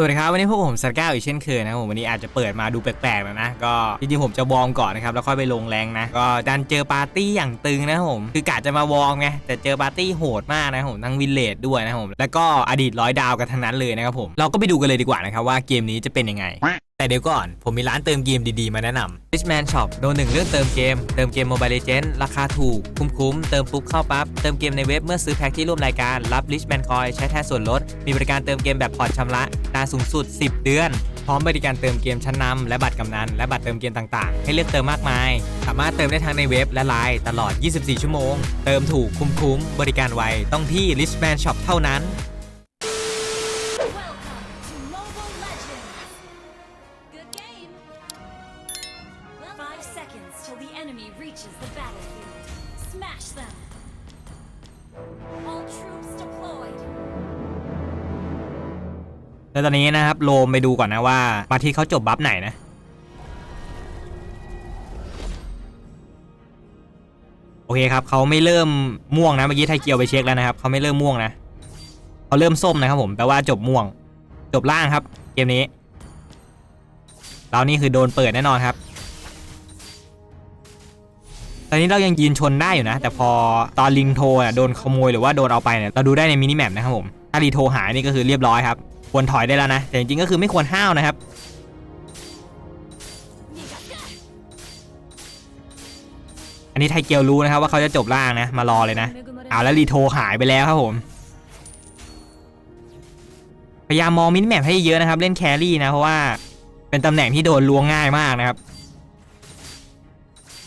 สวัสดีครับวันนี้พวกผมสัตว์ก้าวอีกเช่นเคยนะครับผมวันนี้อาจจะเปิดมาดูแปลกๆแล้วนะก็จริงๆผมจะวอร์มก่อนนะครับแล้วค่อยไปลงแรงนะก็ดันเจอปาร์ตี้อย่างตึงนะครับผมคือกะจะมาวอร์มไงแต่เจอปาร์ตี้โหดมากนะครับผมทั้งวิลเลจด้วยนะครับผมแล้วก็อดีตร้อยดาวกันทั้งนั้นเลยนะครับผมเราก็ไปดูกันเลยดีกว่านะครับว่าเกมนี้จะเป็นยังไง แต่เดี๋ยวก่อน ผมมีร้านเติมเกมดีๆ มาแนะนำ Richman Shop โดนหนึ่งเรื่องเติมเกม เติมเกม Mobile Legends ราคาถูก คุ้มๆ เติมปุ๊บเข้าปั๊บ เติมเกมในเว็บเมื่อซื้อแพ็คที่ร่วมรายการ รับ Richman Coin ใช้แทนส่วนลด มีบริการเติมเกมแบบผ่อนชำระนานสูงสุด 10 เดือน พร้อมบริการเติมเกมชั้นนำและบัตรกำนัน และบัตรเติมเกมต่างๆ ให้เลือกเติมมากมาย สามารถเติมได้ทั้งในเว็บและไลน์ตลอด 24 ชั่วโมง เติมถูกคุ้มๆ บริการไวต้องที่ Richman Shop เท่านั้น แล้วตอนนี้นะครับโลมไปดูก่อนนะว่ามาที่เขาจบบัฟไหนนะโอเคครับเขาไม่เริ่มม่วงนะเมื่อกี้ไทเกียวไปเช็คแล้วนะครับเขาไม่เริ่มม่วงนะเขาเริ่มส้มนะครับผมแปลว่าจบม่วง จบล่างครับ เกมนี้เรานี่คือโดนเปิดแน่นอนครับ ตอนนี้เรายังยืนชนได้อยู่นะ แต่พอตอนลิงโทอะโดนขโมยหรือว่าโดนเอาไปเนี่ยเราดูได้ในมินิแมปนะครับผมถ้ารีโทหายนี่ก็คือเรียบร้อยครับ ควรถอยได้แล้วนะ แต่จริงๆก็คือไม่ควรห้าวนะครับ อันนี้ไทเกียวรู้นะครับว่าเขาจะจบล่างนะ มารอเลยนะ เอาแล้วรีโทหายไปแล้วครับผม พยายามมองมินิแมปให้เยอะนะครับ เล่นแครี่นะ เพราะว่าเป็นตำแหน่งที่โดนล้วงง่ายมากนะครับ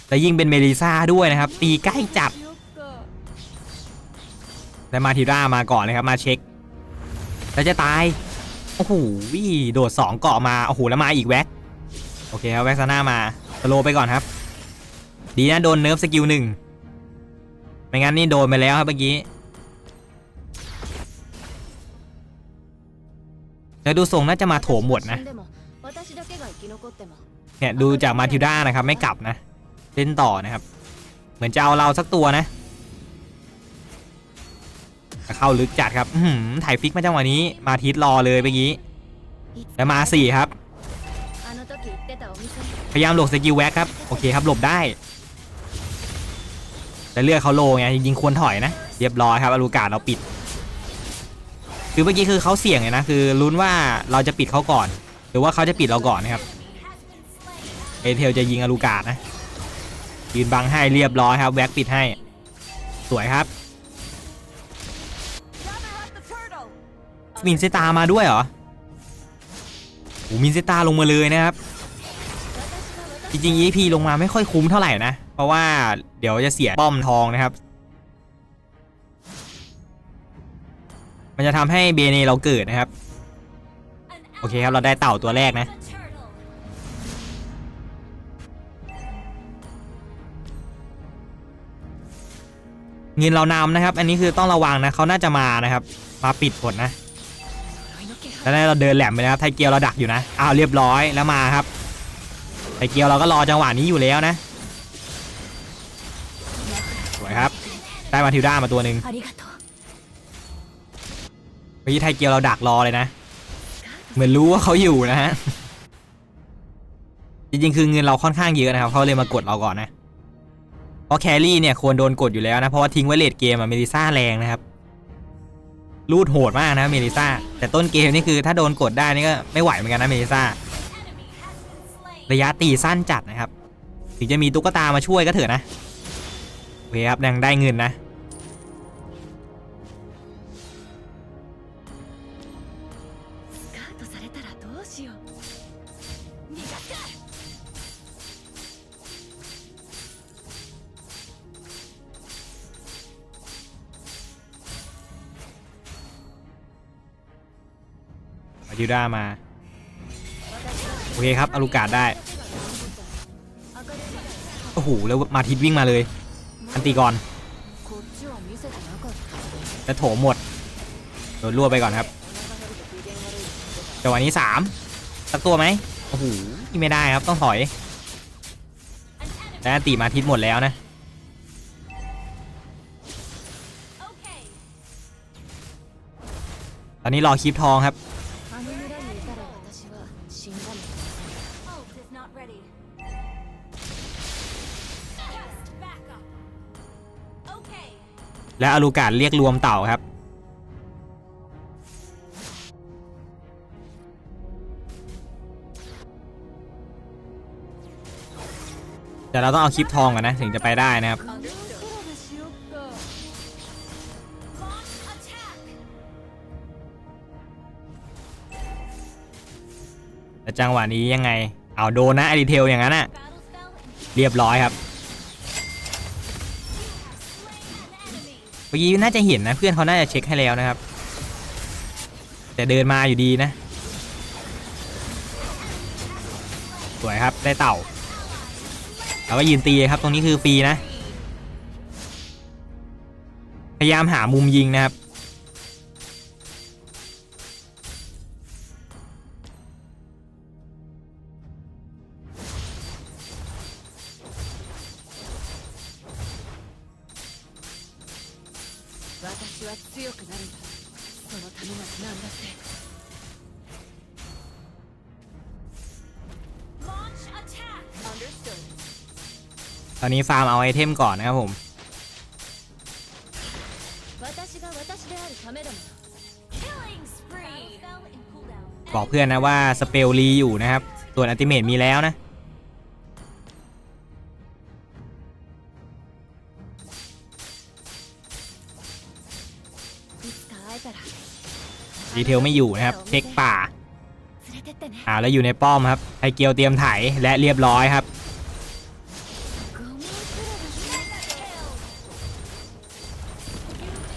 และยิ่งเป็นเมลิซ่าด้วยนะครับ ตีใกล้จัด และมาทิร่ามาก่อนเลยครับ มาเช็คแล้วจะตาย โอ้โหโดดสองเกาะมา โอ้โห แล้วมาอีกแว็ก โอเคครับ แว็กซาน่ามาสโลไปก่อนครับ ดีนะ โดนเนิร์ฟสกิลหนึ่งไม่งั้นนี่โดนไปแล้วครับเมื่อกี้แล้วดูทรงน่าจะมาโถมหมดนะ เนี่ย ดูจากมาทิวด้านะครับ ไม่กลับนะ เล่นต่อนะครับ เหมือนจะเอาเราสักตัวนะ แต่เข้าลึกจัดครับหือถ่ายฟิกมาจังหวะนี้ มาทิศรอเลยเมื่อกี้แล้วมาสี่ครับ พยายามหลบสกิลแว็กครับ โอเคครับหลบได้แต่เลือกเขาโลไงจริงควรถอยนะ เรียบร้อยครับอลูกาเราปิด คือเมื่อกี้คือเขาเสี่ยงเลยนะ คือลุ้นว่าเราจะปิดเขาก่อน หรือว่าเขาจะปิดเราก่อนนะครับเอเทลจะยิงอลูกาศนะยืนบังให้เรียบร้อยครับ แว็กปิดให้ สวยครับ มินเซตามาด้วยเหรอโอ้มินเซตาลงมาเลยนะครับ จริงๆ EP ลงมาไม่ค่อยคุ้มเท่าไหร่นะ เพราะว่าเดี๋ยวจะเสียป้อมทองนะครับ มันจะทำให้เบเนเราเกิดนะครับ โอเคครับเราได้เต่าตัวแรกนะเงินเรานำนะครับ อันนี้คือต้องระวังนะเขาน่าจะมานะครับ มาปิดผลนะ ตอนนี้เราเดินแหลมไปนะครับไทเกียวเราดักอยู่นะอ้าวเรียบร้อยแล้วมาครับไทเกียวเราก็รอจังหวะนี้อยู่แล้วนะสวยครับได้มาทิวด้ามาตัวหนึ่งเมื่อกี้ไทเกียวเราดักรอเลยนะ เหมือนรู้ว่าเขาอยู่นะฮะจริงๆคือเงินเราค่อนข้างเยอะนะครับเขาเลยมากดเราก่อนนะเพราะแครี่เนี่ยควรโดนกดอยู่แล้วนะเพราะว่าทิ้งไว้เลดเกมอะเมดิซ่าแรงนะครับ รูดโหดมากนะเมลิซ่าแต่ต้นเกมนี่คือถ้าโดนกดได้นี่ก็ไม่ไหวเหมือนกันนะเมลิซ่าระยะตีสั้นจัดนะครับ ถึงจะมีตุ๊กตามาช่วยก็เถอะนะโอเคครับยังได้เงินนะ อาจิด้ามา โอเคครับอลูกาดได้ โอ้โห แล้วมาทิดวิ่งมาเลย อันตีก่อนจะโถหมด โดนรั่วไปก่อนครับจังหวะนี้สามสักตัวไหมโอ้โหไม่ได้ครับต้องถอยแต่อันตีมาทิดหมดแล้วนะตอนนี้รอคลิปทองครับ และอลูการเรียกรวมเต่าครับ แต่เราต้องเอาคลิปทองก่อนนะ ถึงจะไปได้นะครับแต่จังหวะนี้ยังไง เอาโดนนะอดิเทลอย่างนั้นอะเรียบร้อยครับ เมื่อกี้น่าจะเห็นนะเพื่อนเขาน่าจะเช็คให้แล้วนะครับ แต่เดินมาอยู่ดีนะ สวยครับได้เต่าเราก็ยืนตีครับ ตรงนี้คือฟรีนะ พยายามหามุมยิงนะครับ นนี้ฟาร์มเอาไอเทมก่อนนะครับผมบอกเพื่อนนะว่าสเปลรีอยู่นะครับส่วนอัติเมตมีแล้วนะดีเทลไม่อยู่นะครับเช็คป่าอ่าแล้วอยู่ในป้อมครับไอเกียวเตรียมถ่ายและเรียบร้อยครับ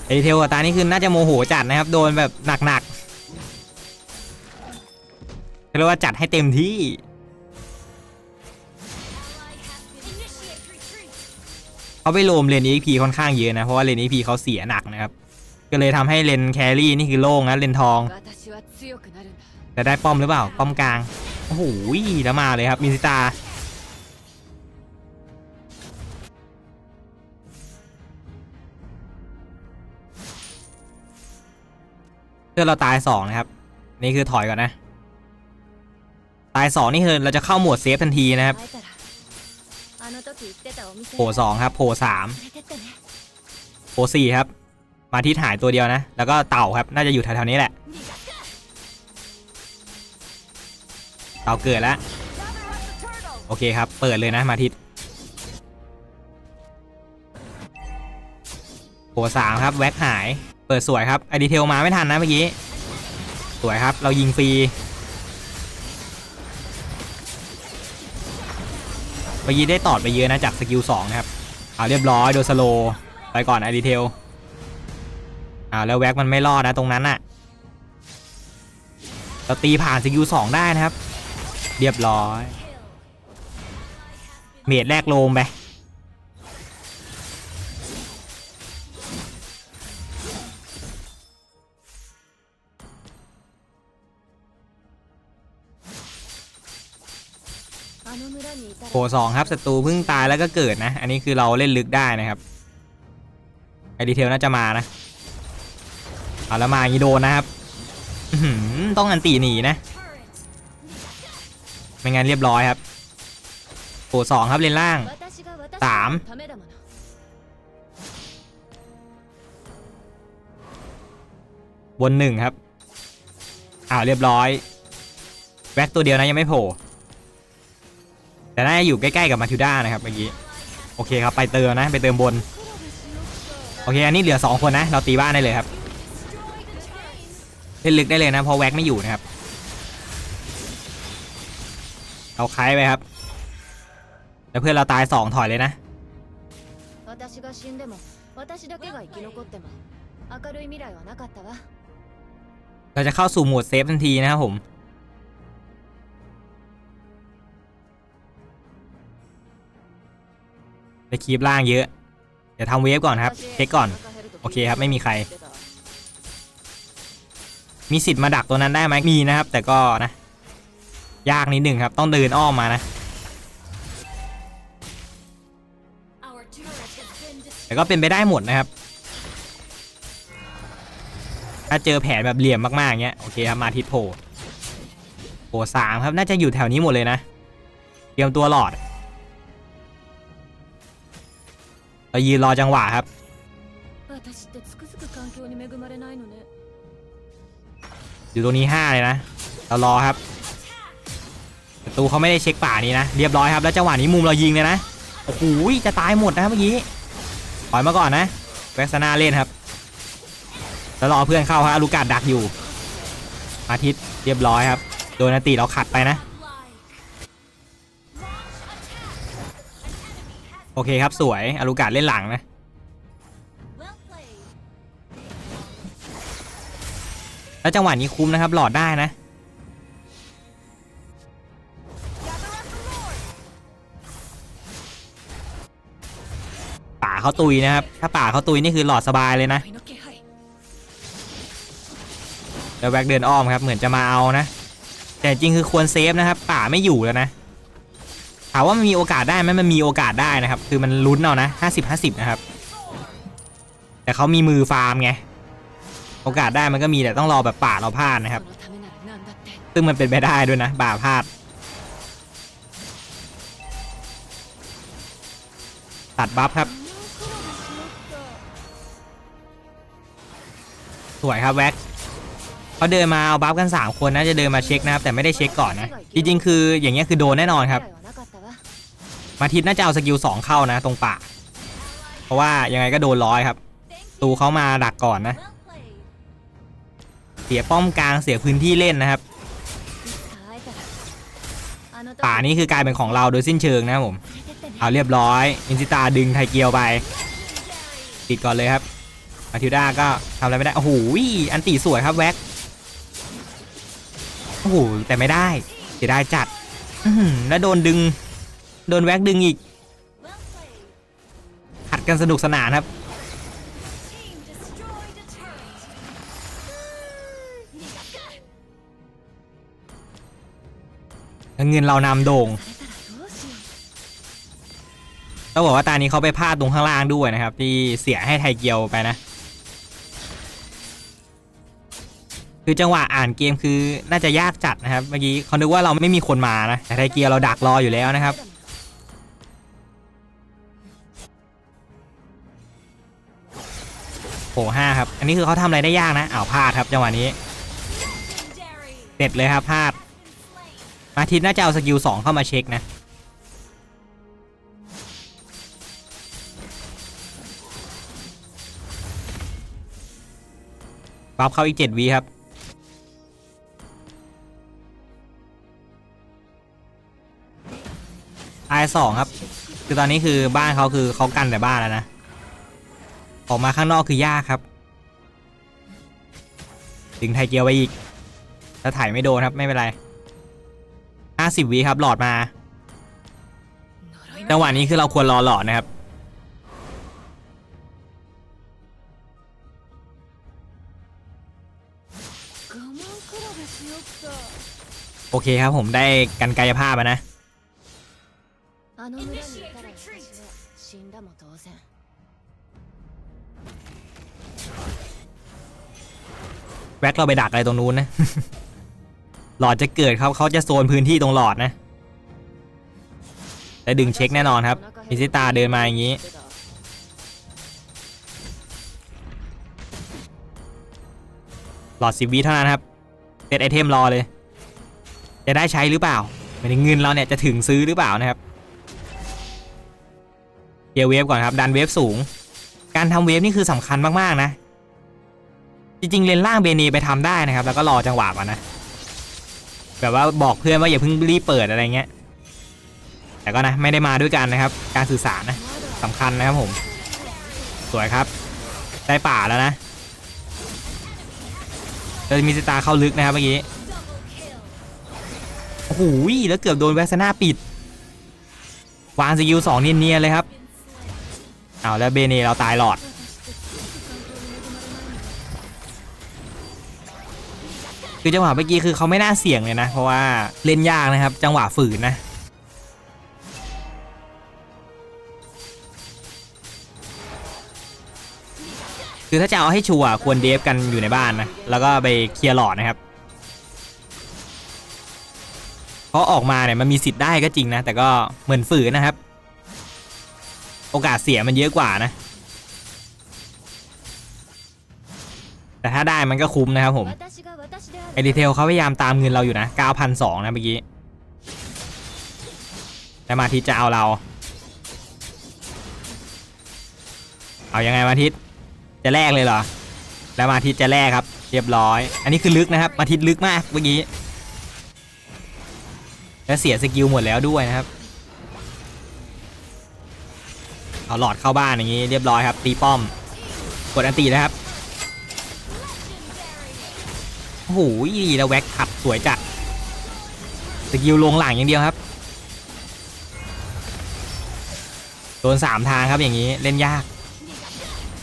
ไอเทลกับตานี่คือน่าจะโมโหจัดนะครับ โดนแบบหนักๆเรียกว่าจัดให้เต็มที่เขาไปโลมเลนเอ็พีค่อนข้างเยอะนะ เพราะว่าเลนเอ็พีเขาเสียหนักนะครับ ก็เลยทำให้เลนแครี่นี่คือโล่งนะเลนทองจะได้ป้อมหรือเปล่า ป้อมกลาง โอ้โหแล้วมาเลยครับมินสิตา เพื่อเราตายสองนะครับ นี่คือถอยก่อนนะ ตายสองนี่คือเราจะเข้าหมวดเซฟทันทีนะครับโผล่สองครับโผล่สามโผล่สี่ครับ มาที่หายตัวเดียวนะ แล้วก็เต่าครับ น่าจะอยู่แถวๆนี้แหละ เต่าเกิดแล้ว โอเคครับ เปิดเลยนะมาทิศโผล่สามครับ แว็กหาย ปิดสวยครับไอดีเทลมาไม่ทันนะเมื่อกี้ สวยครับ เรายิงฟรี เมื่อกี้ได้ตอดไปเยอะนะจากสกิล2นะครับเอาเรียบร้อยโดนสโล ไปก่อนไอดีเทลอ่าแล้วแว็กมันไม่รอดนะตรงนั้นน่ะเราตีผ่านสกิล2ได้นะครับ เรียบร้อย เมดแรกโลมไป โผล่สองครับศัตรูเพิ่งตายแล้วก็เกิดนะ อันนี้คือเราเล่นลึกได้นะครับไอดีเทลน่าจะมานะเอาแล้วมาอย่างนี้โดนนะครับต้องอันตีหนีนะไม่งั้นเรียบร้อยครับโผล่สองครับเลนล่างสามบนหนึ่งครับอ้าวเรียบร้อยแว็กตัวเดียวนะยังไม่โผล่ แต่น่าจะอยู่ใกล้ๆกับมาทิวด้านะครับเมื่อกี้โอเคครับไปเติมนะไปเติมบน โอเคอันนี้เหลือ 2 คนนะ เราตีบ้านได้เลยครับเล่นลึกได้เลยนะ พอแว็กไม่อยู่นะครับเอาคลายไปครับ แล้วเพื่อนเราตาย 2 ถอยเลยนะเราจะเข้าสู่โหมดเซฟทันทีนะครับผม คีบล่างเยอะ เดี๋ยวทำเวฟก่อนครับ เช็คก่อน โอเคครับ ไม่มีใคร มีสิทธิ์มาดักตัวนั้นได้ไหมมีนะครับ แต่ก็นะ ยากนิดหนึ่งครับ ต้องเดินอ้อมมานะ Our turret has been destroyed. แต่ก็เป็นไปได้หมดนะครับ ถ้าเจอแผนแบบเหลี่ยมมากๆเงี้ย โอเคครับ มาทิศโผล่โอ้สามครับ น่าจะอยู่แถวนี้หมดเลยนะ เตรียมตัวหลอด เรายืนรอจังหวะครับ อยู่ตรงนี้ห้าเลยนะ เรารอครับประตูเขาไม่ได้เช็คป่านี้นะ เรียบร้อยครับ แล้วจังหวะนี้มุมเรายิงเลยนะ โอ้โห จะตายหมดนะเมื่อกี้ถอยมาก่อนนะแว็กซนาเล่นครับ แล้วรอเพื่อนเข้าฮะลูกาดดักอยู่ อาทิตย์เรียบร้อยครับ โดยนาตีเราขัดไปนะ โอเคครับสวยอารุกาเล่นหลังนะแล้วจังหวะนี้คุ้มนะครับหลอดได้นะป่าเขาตุยนะครับ ถ้าป่าเขาตุยนี่คือหลอดสบายเลยนะแล้วแบกเดินอ้อมครับเหมือนจะมาเอานะ แต่จริงคือควรเซฟนะครับ ป่าไม่อยู่แล้วนะ ถามว่ามันมีโอกาสได้ไหมมันมีโอกาสได้นะครับ คือมันลุ้นเอานะห้าสิบห้าสิบนะครับ แต่เขามีมือฟาร์มไง โอกาสได้มันก็มีแต่ต้องรอแบบป่าเราพลาดนะครับ ซึ่งมันเป็นไปได้ด้วยนะป่าพลาดตัดบัฟครับ สวยครับแว็กเขาเดินมาเอาบัฟกัน 3 คนนะจะเดินมาเช็คนะครับ แต่ไม่ได้เช็คก่อนนะ จริงๆ คืออย่างเงี้ยคือโดนแน่นอนครับ มาทิตน่าจะเอาสกิลสองเข้านะตรงป่า เพราะว่ายังไงก็โดนร้อยครับ ตูเขามาดักก่อนนะ เสียป้อมกลางเสียพื้นที่เล่นนะครับ ป่านี้คือกลายเป็นของเราโดยสิ้นเชิงนะผม เอาเรียบร้อย อินซิตาดึงไทเกียวไป ติดก่อนเลยครับ มาทิวดาก็ทำอะไรไม่ได้ โอ้โห อันตีสวยครับแว็ก โอ้โห แต่ไม่ได้เสียด้จัด แล้วโดนดึง โดนแว็กดึงอีกหัดกันสนุกสนานครับเงินเรานำโด่งต้องบอกว่าตานนี้เขาไปพลาดตรงข้างล่างด้วยนะครับ ที่เสียให้ไทเกียวไปนะ คือจังหวะอ่านเกมคือน่าจะยากจัดนะครับ เมื่อกี้เขานึกว่าเราไม่มีคนมานะแต่ไทเกียวเราดักรออยู่แล้วนะครับ โหห้าครับ อันนี้คือเขาทำอะไรได้ยากนะอ้าวพลาดครับจังหวะนี้เด็ดเลยครับพลาด Been slain. อาทิตน่าจะเอาสกิลสองเข้ามาเช็คนะบัฟเข้าอีกเจ็ดวีครับตายสองครับ คือตอนนี้คือบ้านเขาคือเขากันแต่บ้านแล้วนะ ออกมาข้างนอกคือยากครับ ดึงไทเกียวไว้อีก ถ้าถ่ายไม่โดนครับไม่เป็นไร 50วิครับหลอดมา จังหวะนี้คือเราควรรอหลอดนะครับ โอเคครับผมได้กันกายภาพนะ ว็กเราไปดักอะไรตรงนู้นนะ หลอดจะเกิดครับเขาจะโซนพื้นที่ตรงหลอดนะและดึงเช็คแน่นอนครับ มิซิตาเดินมาอย่างนี้ หลอดสิบวิเท่านั้นครับเซตไอเทมรอเลย จะได้ใช้หรือเปล่าไม่ถึงเงินเราเนี่ยจะถึงซื้อหรือเปล่านะครับเกียร์เวฟก่อนครับ ดันเวฟสูง การทำเวฟนี่คือสำคัญมาก ๆ นะ จริงๆเลนล่างเบเนไปทำได้นะครับ แล้วก็รอจังหวะก่อนนะ แบบว่าบอกเพื่อนว่าอย่าเพิ่งรีบเปิดอะไรเงี้ย แต่ก็นะไม่ได้มาด้วยกันนะครับ การสื่อสารนะสำคัญนะครับผม สวยครับ ได้ป่าแล้วนะเจอมิสตาเข้าลึกนะครับเมื่อกี้โอ้โหแล้วเกือบโดนแวสนาปิด วางสกิลสองเนียนๆเลยครับ เอาแล้วเบเนเราตายหลอด คือจังหวะเมื่อกี้คือเขาไม่น่าเสี่ยงเลยนะ เพราะว่าเล่นยากนะครับ จังหวะฝืนนะคือถ้าจะเอาให้ชัวร์ควรเดฟกันอยู่ในบ้านนะแล้วก็ไปเคลียร์หลอดนะครับเพราะออกมาเนี่ยมันมีสิทธิ์ได้ก็จริงนะ แต่ก็เหมือนฝืนนะครับ โอกาสเสียมันเยอะกว่านะ แต่ถ้าได้มันก็คุ้มนะครับผมไอดีเทลเขาพยายามตามเงินเราอยู่นะ9,002นะเมื่อกี้แต่มาทิตจะเอาเรา เอายังไงมาทิตจะแลกเลยเหรอ แล้วมาทิตจะแลกครับ เรียบร้อย อันนี้คือลึกนะครับ มาทิตลึกมากเมื่อกี้ และเสียสกิลหมดแล้วด้วยนะครับ เอาหลอดเข้าบ้านอย่างนี้เรียบร้อยครับ ตีป้อม กดอันตีนะครับ โอ้โหแล้วแว็กขับสวยจัดสกิลลงหลังอย่างเดียวครับ โดนสามทางครับอย่างนี้เล่นยาก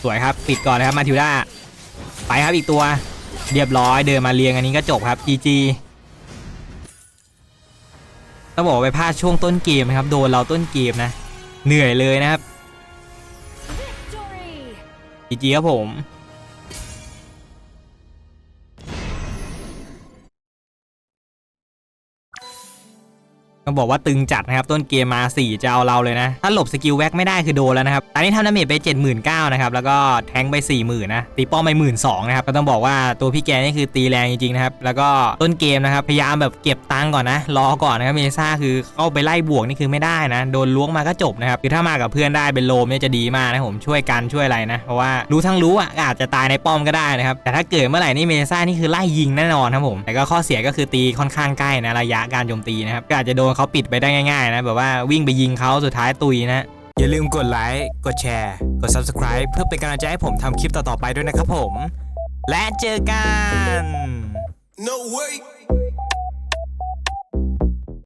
สวยครับปิดก่อนนะครับมาทิวด้าไปครับอีกตัว เรียบร้อยเดินมาเรียงอันนี้ก็จบครับ GG ต้องบอกไปพลาดช่วงต้นเกมนะครับ โดนเราต้นเกมนะ เหนื่อยเลยนะครับ GG ครับผม ต้องบอกว่าตึงจัดนะครับต้นเกมมา4จะเอาเราเลยนะ ถ้าหลบสกิลแว็กไม่ได้คือโดนแล้วนะครับ ตอนนี้ทำดาเมจไป 79,000นะครับแล้วก็แทงไป 40,000นะตีป้อมไป12,000นะครับก็ต้องบอกว่าตัวพี่แกนี่คือตีแรงจริงๆนะครับแล้วก็ต้นเกมนะครับพยายามแบบเก็บตังค์ก่อนนะรอก่อนนะครับเมซ่าคือเข้าไปไล่บวกนี่คือไม่ได้นะโดนล้วงมาก็จบนะครับคือถ้ามากับเพื่อนได้เป็นโลมเนี่ยจะดีมากนะผมช่วยกันช่วยอะไรนะเพราะว่ารู้ทั้งรู้อะอาจจะตายในป้อมก็ได้นะครับแต่ถ้าเกิดเมื่อไหร่นี่เมซ่านี่คือไล่ยิงแน่นอนครับผมแต่ก็ข้อเสียก็คือตีค่อนข้างใกล้นะระยะการโจมตีนะครับก็อาจจะโดนเขาปิดไปได้ง่ายๆนะแบบว่าวิ่งไปยิงเขาสุดท้ายตุยนะอย่าลืมกดไลค์กดแชร์กด subscribe เพื่อเป็นกำลังใจให้ผมทำคลิปต่อๆไปด้วยนะครับผม และเจอกัน No way.